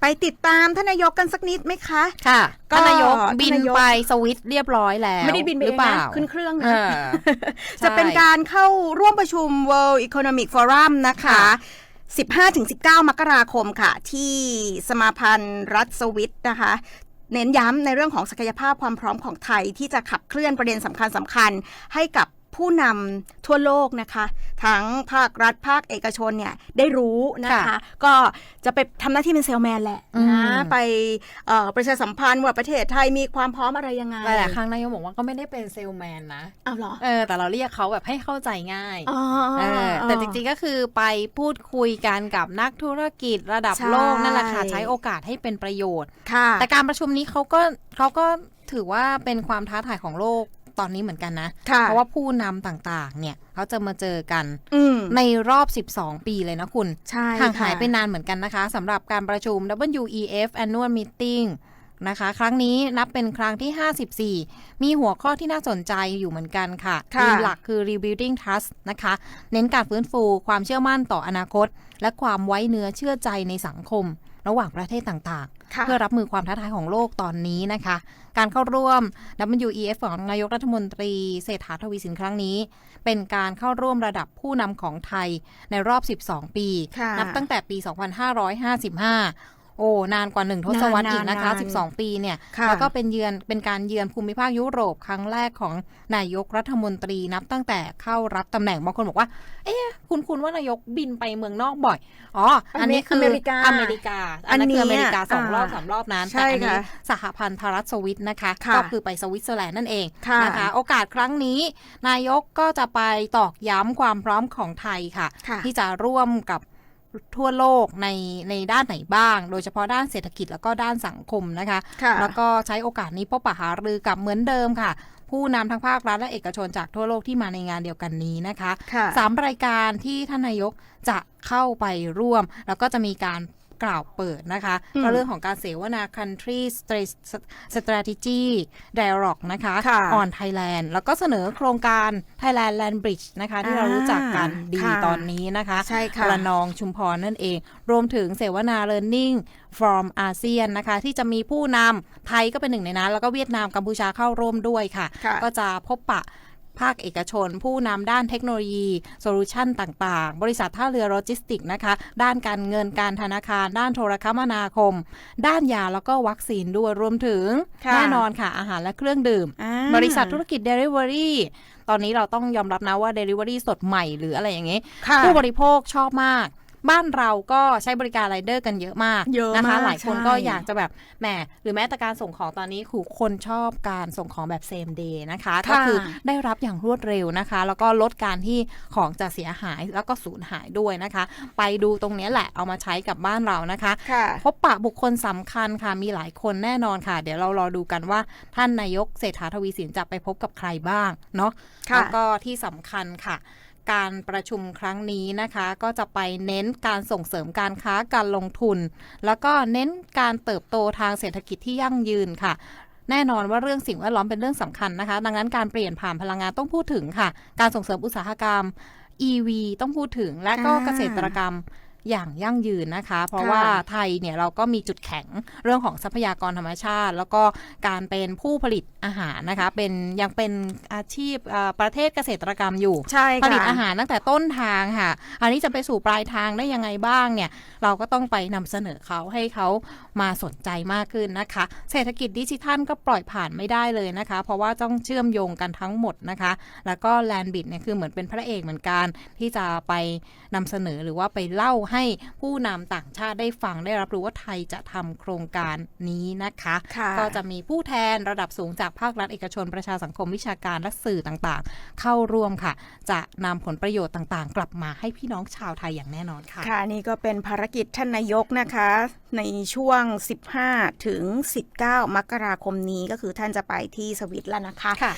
ไปติดตามท่านนายกกันสักนิดไหมคะ ค่ะก็ท่านนายกบินท่านนายกไปสวิตเรียบร้อยแล้ว ไม่ได้บินไปหเอรืองเปล่านะขึ้นเครื่องเอนะอจะเป็นใช่การเข้าร่วมประชุม World Economic Forum นะคะค่ะ15-19 มกราคมค่ะ ที่สมาพันธ์รัฐสวิตนะคะเน้นย้ำในเรื่องของศักยภาพความพร้อมของไทยที่จะขับเคลื่อนประเด็นสำคัญสำคัญๆให้กับ ผู้นำทั่วโลกนะคะ ทั้งภาครัฐภาคเอกชนเนี่ยได้รู้นะคะค่ะก็จะไปทำหน้าที่เป็นเซลแมนแหละนะอืมไปเอ่อประชาสัมพันธ์ว่าประเทศไทยมีความพร้อมอะไรยังไงหลายๆครั้งนายกบอกว่าก็ไม่ได้เป็นเซลแมนนะเอาเหรอเออแต่เราเรียกเขาแบบให้เข้าใจง่ายอ๋อเออแต่จริงๆก็คือไปพูดคุยกันกับนักธุรกิจระดับใช่โลกนั่นแหละค่ะใช้โอกาสให้เป็นประโยชน์ๆค่ะแต่การประชุมนี้เขาก็เขาก็ถือว่าเป็นความท้าทายของโลก ตอนนี้เหมือนกันนะค่ะเพราะว่าผู้นำต่างๆ เนี่ยเขาจะมาเจอกันอืมในรอบ 12 ปีเลยนะคุณใช่ห่างหายค่ะไปนานเหมือนกันนะคะสำหรับการประชุม WEF Annual Meeting นะคะ ครั้งนี้นับเป็นครั้งที่ 54 มีหัวข้อที่น่าสนใจอยู่เหมือนกันค่ะค่ะธีมหลักคือ rebuilding trust นะคะ เน้นการฟื้นฟูความเชื่อมั่นต่ออนาคต และความไว้เนื้อเชื่อใจในสังคม ระหว่างประเทศต่างๆค่ะเพื่อรับมือความท้าทายของโลกตอนนี้นะคะ การเข้าร่วม WEF ของนายกรัฐมนตรีเศรษฐาทวีสินครั้งนี้ เป็นการเข้าร่วมระดับผู้นำของไทยในรอบ 12 ปีค่ะนับตั้งแต่ปี 2555 โอ้นานกว่าหนึ่งทศวรรษนานอีกนะคะนาน12 ปีเนี่ยค่ะแล้วก็เป็นเยือนเป็นการเยือนภูมิภาคยุโรปครั้งแรกของนายกรัฐมนตรีนับตั้งแต่เข้ารับตำแหน่งบางคนบอกว่า เอ๊ะคุณคุณว่านายกบินไปเมืองนอกบ่อย อ๋อ อันนี้คืออเมริกาอเมริกา อันนั้นคืออเมริกาสองรอบอ่าสามรอบนั้นใช่แต่อันนี้ค่ะสหพันธรัฐสวิตนะคะค่ะก็คือไปสวิตเซอร์แลนด์นั่นเองค่ะนะคะ โอกาสครั้งนี้ นายกก็จะไปตอกย้ำความพร้อมของไทยค่ะค่ะที่จะร่วมกับ ทั่วโลกในในด้านไหนบ้าง โดยเฉพาะด้านเศรษฐกิจแล้วก็ด้านสังคมนะคะค่ะแล้วก็ใช้โอกาสนี้พบปะหารือกับเหมือนเดิมค่ะ ผู้นำทั้งภาครัฐและเอกชนจากทั่วโลกที่มาในงานเดียวกันนี้นะคะค่ะสามรายการที่ท่านนายกจะเข้าไปร่วม แล้วก็จะมีการ กล่าวเปิดนะคะอืมก็เรื่องของการเสวนา country strategy dialogue นะคะค่ะ on Thailand แล้วก็เสนอโครงการ Thailand Land Bridge นะคะที่เรารู้จักกันดีค่ะตอนนี้นะคะใช่ค่ะระนองชุมพรนั่นเอง รวมถึงเสวนา learning from ASEAN นะคะ ที่จะมีผู้นำไทยก็เป็นหนึ่งในนั้น แล้วก็เวียดนามกัมพูชาเข้าร่วมด้วยค่ะค่ะก็จะพบปะ ภาคเอกชน ผู้นำด้านเทคโนโลยีโซลูชันต่างๆ บริษัทท่าเรือโลจิสติกส์นะคะ ด้านการเงินการธนาคาร ด้านโทรคมนาคม ด้านยาแล้วก็วัคซีนด้วยรวมถึงค่ะแน่นอนค่ะ อาหารและเครื่องดื่มอ่าบริษัทธุรกิจ Delivery ตอนนี้เราต้องยอมรับนะว่า Delivery สดใหม่หรืออะไรอย่างเงี้ยค่ะผู้บริโภคชอบมาก บ้านเราก็ใช้บริการไรเดอร์กันเยอะมากเยอะนะคะมากหลายคนใช่ก็อยากจะแบบแหมหรือแม้แต่การส่งของตอนนี้คือคนชอบการส่งของแบบเซมเดย์นะคะ ก็คือได้รับอย่างรวดเร็วนะคะ แล้วก็ลดการที่ของจะเสียหายแล้วก็สูญหายด้วยนะคะ ไปดูตรงเนี้ยแหละเอามาใช้กับบ้านเรานะคะค่ะพบปะบุคคลสำคัญค่ะมีหลายคนแน่นอนค่ะ เดี๋ยวเรารอดูกันว่าท่านนายกเศรษฐาทวีสินจะไปพบกับใครบ้างเนาะค่ะแล้วก็ที่สำคัญค่ะ การประชุมครั้งนี้นะคะ ก็จะไปเน้นการส่งเสริมการค้าการลงทุน แล้วก็เน้นการเติบโตทางเศรษฐกิจที่ยั่งยืนค่ะแน่นอนว่าเรื่องสิ่งแวดล้อมเป็นเรื่องสำคัญนะคะ ดังนั้นการเปลี่ยนผ่านพลังงานต้องพูดถึงค่ะ การส่งเสริมอุตสาหกรรม EV ต้องพูดถึงและก็อ่าเกษตรกรรม อย่างยั่งยืนนะคะ เพราะค่ะว่าไทยเนี่ยเราก็มีจุดแข็งเรื่องของทรัพยากรธรรมชาติ แล้วก็การเป็นผู้ผลิตอาหารนะคะ เป็นยังเป็นอาชีพเอ่อประเทศเกษตรกรรมอยู่ใช่ค่ะผลิตอาหารตั้งแต่ต้นทางค่ะ อันนี้จะไปสู่ปลายทางได้ยังไงบ้างเนี่ยเราก็ต้องไปนำเสนอเขาให้เขามาสนใจมากขึ้นนะคะ เศรษฐกิจดิจิทัลก็ปล่อยผ่านไม่ได้เลยนะคะ เพราะว่าต้องเชื่อมโยงกันทั้งหมดนะคะ แล้วก็แลนบิดเนี่ยคือเหมือนเป็นพระเอกเหมือนกันที่จะไปนำเสนอหรือว่าไปเล่าให้ผู้นำต่างชาติได้ฟังได้รับรู้ว่าไทยจะทำโครงการนี้นะคะค่ะก็จะมีผู้แทนระดับสูงจากภาครัฐเอกชนประชาสังคมวิชาการและสื่อต่างๆ เข้าร่วมค่ะ จะนำผลประโยชน์ต่างๆ กลับมาให้พี่น้องชาวไทยอย่างแน่นอนค่ะ ค่ะนี่ก็เป็นภารกิจท่านนายกนะคะ ในช่วง 15 ถึง 19 มกราคมนี้ก็คือท่านจะไปที่สวิตแล้วนะคะค่ะ